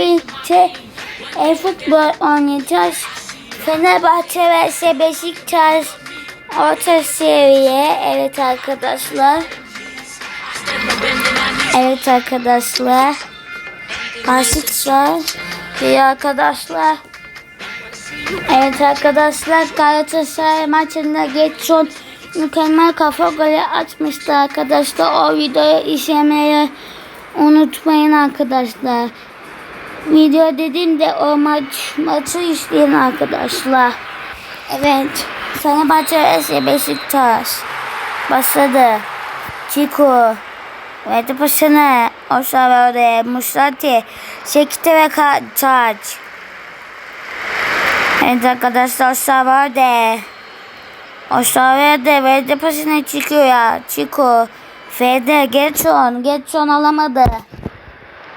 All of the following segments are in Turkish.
birlikte e, futbol oynayacağız. Fenerbahçe vs Beşiktaş orta seviye. Evet arkadaşlar. Evet arkadaşlar. Karşıtlar. İyi arkadaşlar. Evet arkadaşlar Galatasaray maçında Getson mükemmel kafa golü atmıştı arkadaşlar. O videoyu izlemeyi unutmayın arkadaşlar. Video dediğimde o maç maçı izleyin arkadaşlar. Evet. Fenerbahçe vs Beşiktaş. Başladı. Chico. Verdi pasını. Osavar'da Musati. Sekti ve Kaçaç. Evet arkadaşlar Osavar'da. Osavar'da verdi pasını çıkıyor ya. Chico. Fede Getson. Getson alamadı.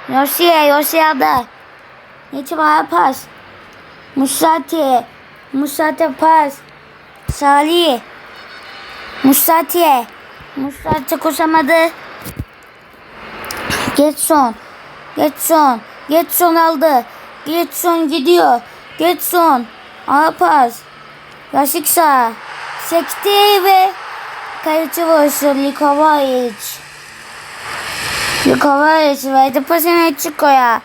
Yosiye Yosiya'da. İtibar pas. Musati. Musati pas. Salih. Musati. Musati koşamadı. Getson. Getson. Getson aldı. Getson gidiyor. Getson. Ara pas. Yasiksa. Sekti ve kayıcı vuruşu Likovac. Likovac verdi pasını Chico'ya.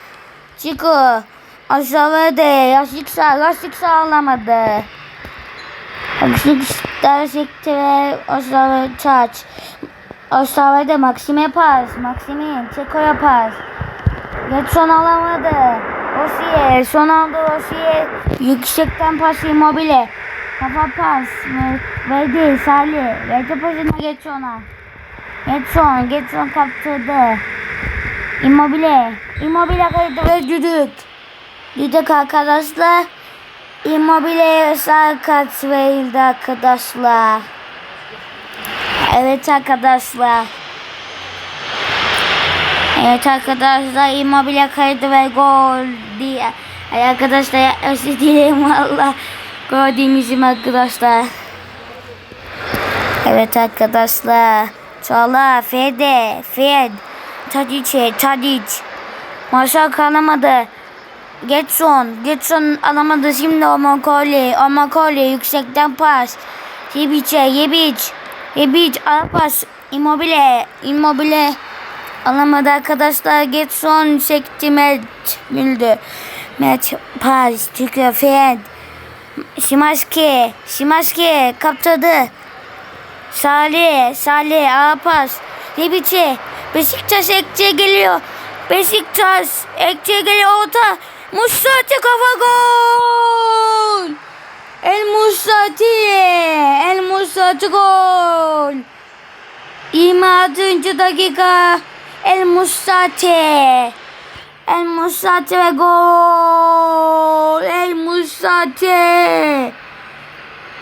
Chico. Aşağıda Yasiksa. Yasiksa alamadı. Yasiksa sekti ve aşağıda Çaç. Aşağıda Maxime pas. Maximin. Çeko'ya pas. Getson alamadı. Osiye. Son anda Osiye. Yüksekten pas Immobile. Kafa pas. Verdi Salih. Verdi pasını Getson'a. Getson. Getson kaptırdı. Immobile. Immobile kaydı ve düdük. Düdük arkadaşlar. Immobile'ye sakat verildi arkadaşlar. Evet arkadaşlar. Evet arkadaşlar Immobile kaydı ve gol diye. Ay arkadaşlar özür dilerim valla. Gol demişim arkadaşlar. Evet arkadaşlar. Çağla, Fede, Fed, Tadiç'e, Tadiç. Maşa kalamadı. Getson, Getson alamadı şimdi Omakoli, Omakoli yüksekten pas. Yebiç'e, Yebiç, Yebiç, ara pas, Immobile, Immobile alamadı arkadaşlar. Getson sekti Mert Müldü. Mert pas, çıkıyor Fed. Şimaski, Şimaski kaptırdı. Salih, Salih ara pas. Yebiç'e, Beşiktaş ekçe geliyor. Beşiktaş ekçe geliyor orta. Musrati kafa gol. El Musrati. El Musrati gol. 26. dakika. El Musrati. El Musrati ve gol. El Musrati.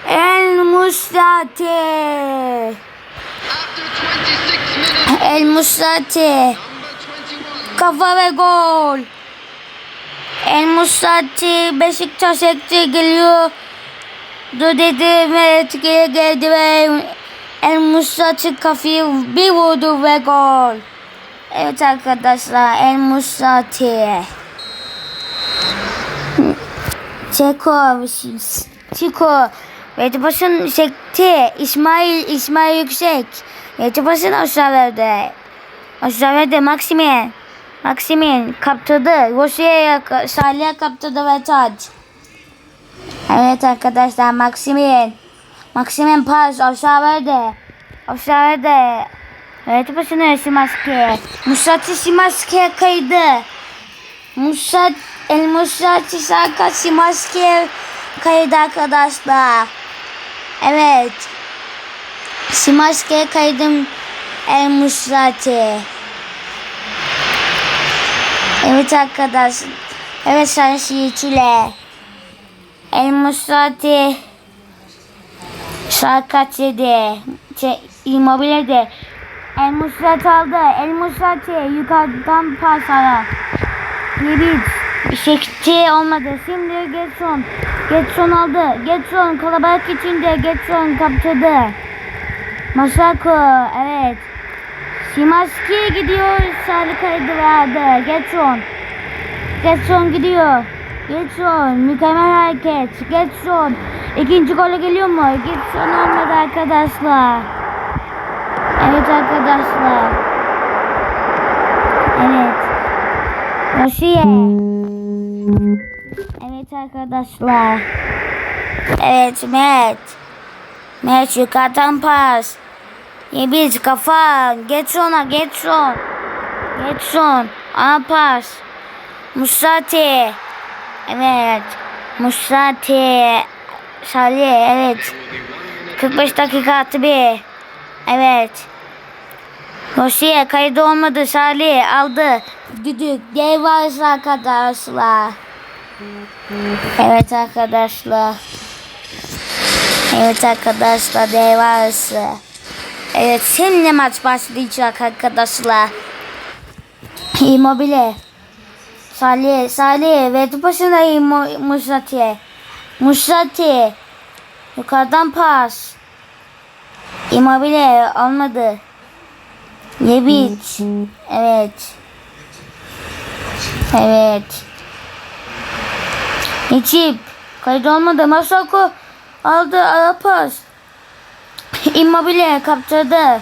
El Musrati. El Musrati. Kafa ve gol. El Musrati Beşiktaş ekti geliyor. Dur dedi ve etkiye geldi ve El Musrati kafayı bir vurdu ve gol. Evet arkadaşlar El Musrati. Çeko, Çiko, Yetibas'ın sekti. İsmail, İsmail Yüksek. Yetibas'ın aşağı verdi. Aşağı verdi Maximin. Maximin kaptırdı. Rossi'ye Salih'e kaptırdı ve taç. Evet arkadaşlar Maximin. Maximin pas aşağı verdi. Aşağı verdi. Evet başına Simaski. Musati Simaski'ye kaydı. Musat El Musati Saka Simaski'ye kaydı arkadaşlar. Evet. Simaski'ye kaydım El Musati. Evet arkadaş. Evet seyirciler. El Musrati Şarkat yedi. Şey, Immobile de. El Musrati aldı. El Musrati yukarıdan pas ara. Yebiç. Şekçi olmadı. Şimdi Getson. Getson aldı. Getson kalabalık içinde Getson kaptırdı. Masako. Evet. Simaski gidiyor. Sarı kaydı verdi. Getson. Getson gidiyor. Getson mükemmel hareket. Getson ikinci gole geliyor mu? Getson olmadı arkadaşlar. Evet arkadaşlar. Evet. Rosiye. Evet arkadaşlar. Evet Mert. Mert yukarıdan pas. Yebiz kafa. Getron'a Getron. Getson. Ana pas. Musati. Evet. Musati. Salih. Evet. 45 dakika attı bir. Evet. Rosiye kaydı olmadı. Salih aldı. Düdük. Varsa arkadaşlar. Evet arkadaşlar. Evet arkadaşlar dev. Evet şimdi maç başlayacak arkadaşlar. Immobile. Salih, Salih ve top başında Immo- Musati. Musati. Yukarıdan pas. Immobile almadı. Yebiç. Evet. Evet. Necip. Kayıt olmadı. Masako aldı. Ara pas. Immobile kaptırdı.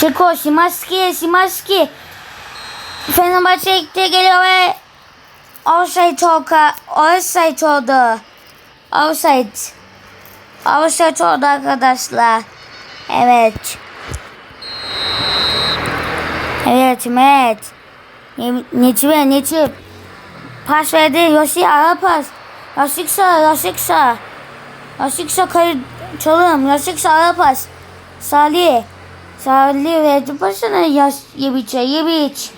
Çeko, Şimanski, Şimanski. Fenerbahçe ekte geliyor ve offside oldu. Offside oldu. Offside. Offside oldu arkadaşlar. Evet. Evet Met. Ne- Necip'e Necip. Pas verdi. Yosi ara pas. Yasiksa Yasiksa. Yasiksa kayı çalım. Yasiksa ara pas. Salih. Salih verdi pasını Yebiç'e. Yebiç. Yebiç.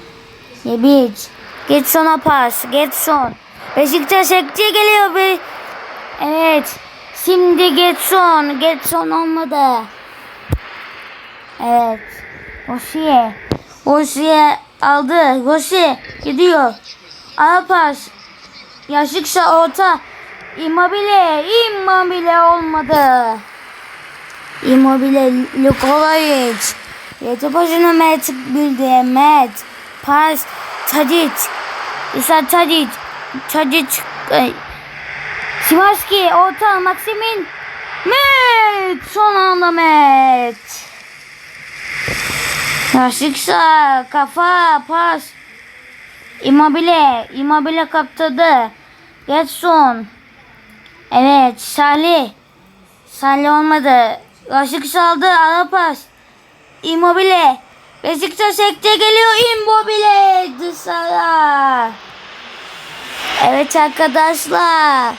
Getson'a pas. Getson. Beşiktaş ektiğe geliyor. Be evet. Şimdi Getson. Getson olmadı. Evet. Osiye. Osiye aldı. Rossi gidiyor. Ara pas. Yaşıksa orta. Immobile. Immobile olmadı. Immobile Lukovic. Yedi başına Mert bildi. Mert. Pas. Tadic. İsa Tadic. Tadic. Ay. Simaski. Orta. Maximin. Mert. Son anda Mert. Yaşıksa. Kafa. Pas. Immobile. Immobile kaptırdı. Getson. Evet. Salih. Salih olmadı. Raşık saldı. Ara pas. Immobile. Beşiktaş ekte geliyor. Immobile. Dışarı. Evet arkadaşlar.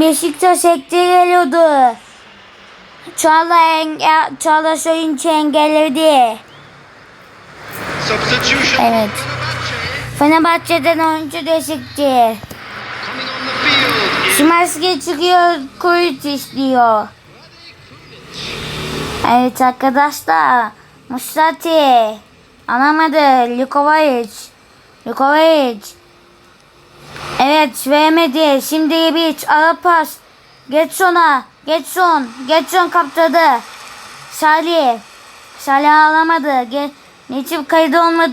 Beşiktaş ekte geliyordu. Çağla enge Çağla Soyuncu engelledi. Evet. Fenerbahçe'den oyuncu değişikti. Şimanski çıkıyor. Kuyut işliyor. Evet arkadaşlar. Muslati. Anlamadı. Lukovic. Lukovic. Evet vermedi. Şimdi Yebiç. Ara pas. Getson'a. Getson. Getson kaptırdı. Salih. Salih alamadı. Ge Necip kaydı olmadı.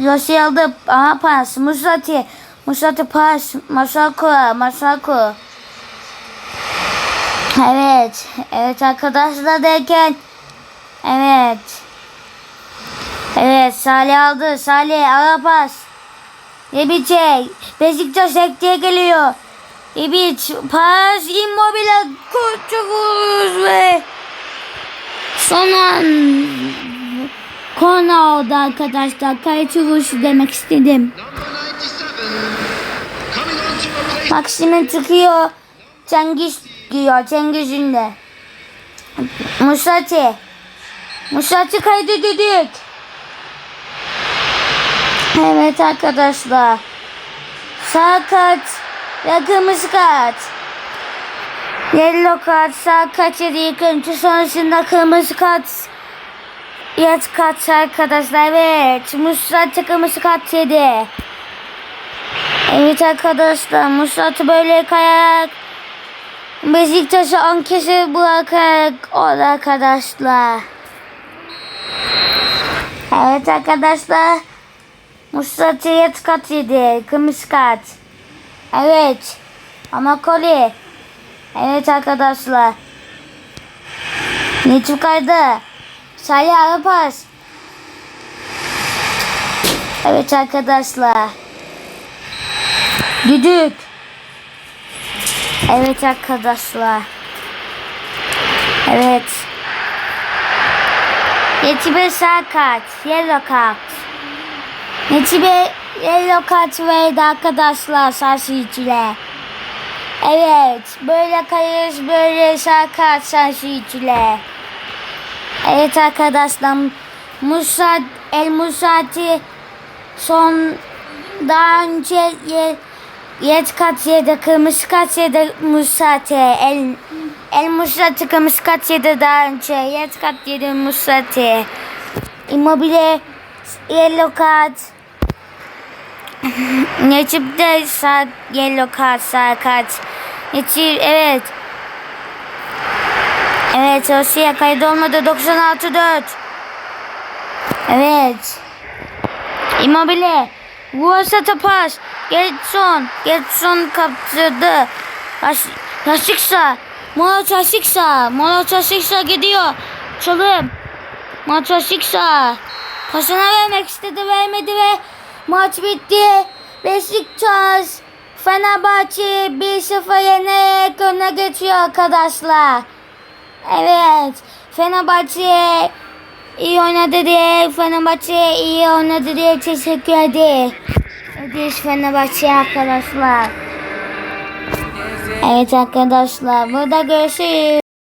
Yossi aldı. Aha pas. Muslati. Muslati pas. Masako. Masako. Evet. Evet arkadaşlar derken. Evet. Evet Salih aldı. Salih ara pas. Yebiç'e. Beşiktaş ektiğe geliyor. Yebiç pas. Immobile kurtulur ve son an konu oldu arkadaşlar. Kayıt vuruşu demek istedim. number 97. Coming on to replace Maksimin çıkıyor. Cengiz diyor. Cengiz Ünlü. Musati. Musati kaydı düdük. Evet arkadaşlar. Sağ kart ve kırmızı kart. Yellow kart sağ kart yedi sonrasında kırmızı kart. Yat kart arkadaşlar. Evet. Musati kırmızı kart yedi. Evet arkadaşlar Musat'ı böyle kayarak Beşiktaş'ı ankesi bırakarak oldu arkadaşlar. Evet arkadaşlar Mustafa yet kat yedi. Kırmızı kart. Evet. Ama Koli. Evet arkadaşlar. Ne çıkardı? Salih Arapas. Evet arkadaşlar. Düdük. Evet arkadaşlar. Evet. Netibe sağ kart. Yellow kart. Netibe yellow kart verdi arkadaşlar sarsıcılar. Evet. Böyle kayıyoruz. Böyle sağ kart sarsıcılar. Evet arkadaşlar. Musa El Musati son daha önce ye, yet kat yedi kırmızı kat yedi Musati El El Musati kırmızı kat yedi daha önce. Yet kat yedi Musati Immobile yellow kart Necip de sağ yellow kart sağ kart Necip evet. Evet Rusya kayıt olmadı. 96-4 Evet. Immobile Vuasa tapas Getson. Getson kaptırdı. Yaş, Yaşıksa Mola Yaşıksa Mola Yaşıksa gidiyor. Çalım. Maç Yaşıksa Pasına vermek istedi vermedi ve maç bitti. Beşiktaş Fenerbahçe 1-0 yenerek öne geçiyor arkadaşlar. Evet Fenerbahçe iyi oynadı diye Fenerbahçe iyi oynadı diye teşekkür ederiz. Ederiz Fenerbahçe arkadaşlar. Evet arkadaşlar burada görüşürüz.